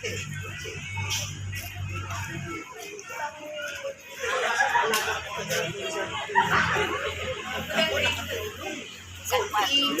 Sa painit.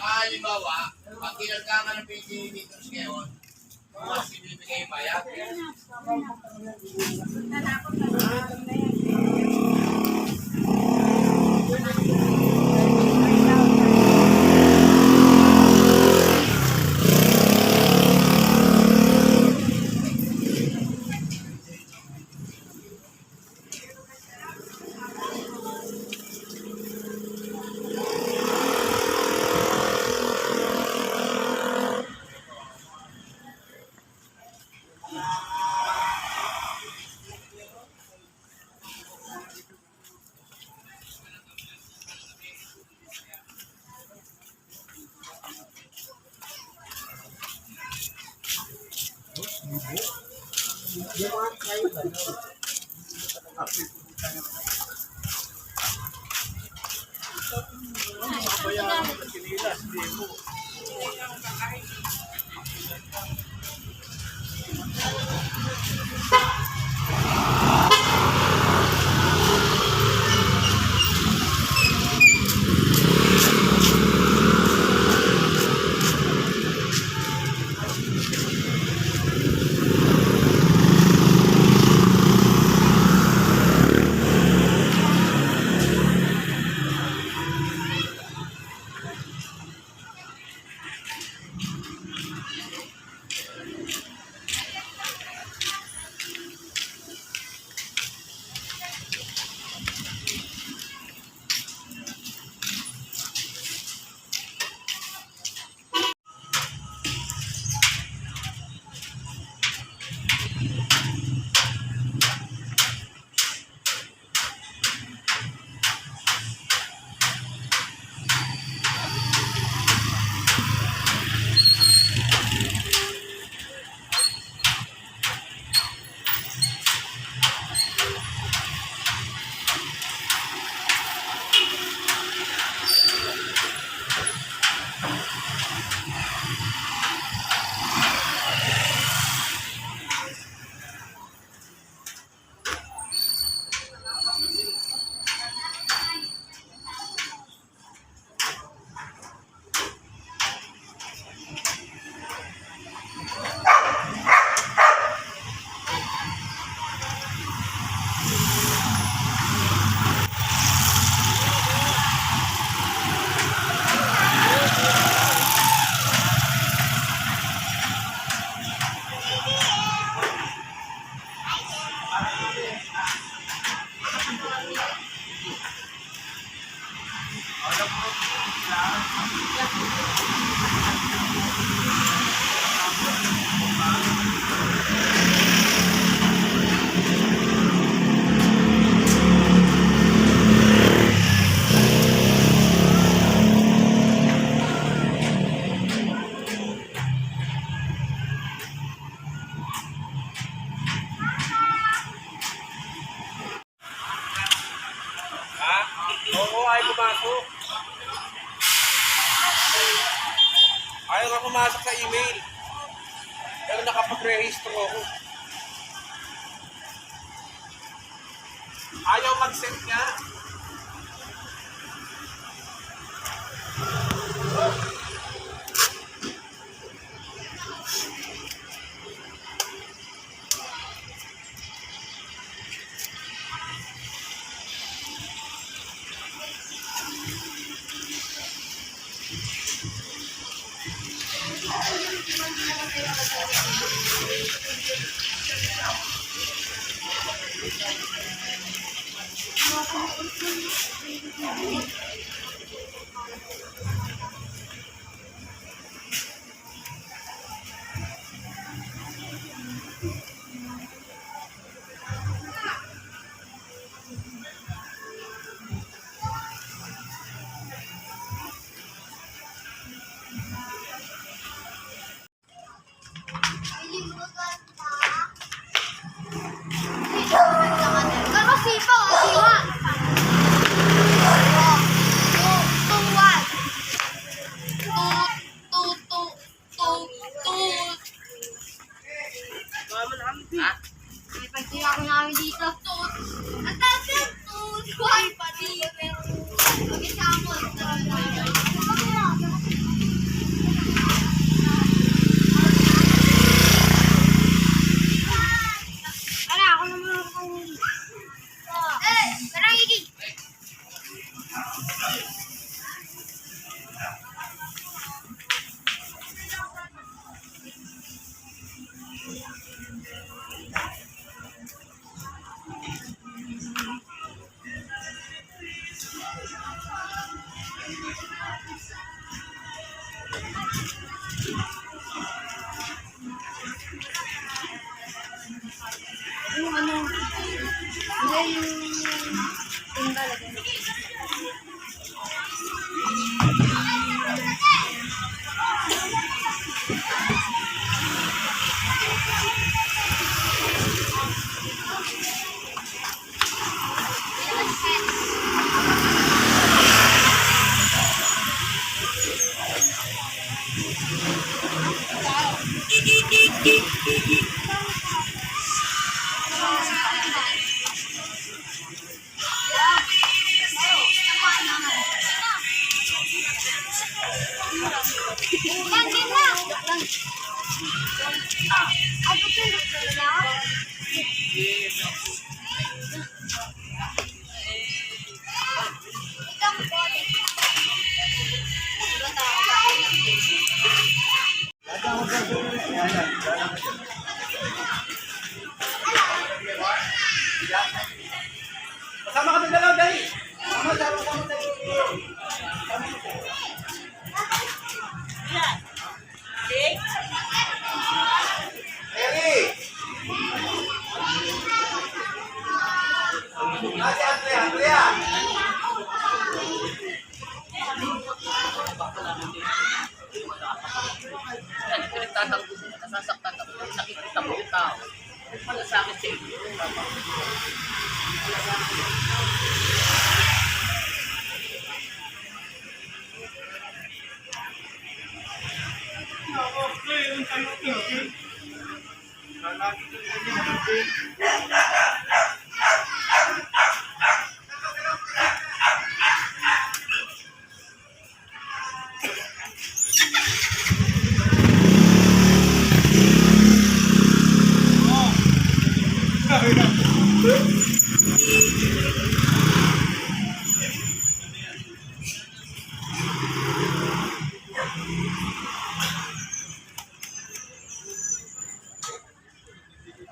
Ah, halimbawa, pag kinagkama ng 20 meters ngayon, mas binibigay yung bayad. Kaya ang kinilas, di mo. Kaya ang kakain. Ayaw mag-send niya.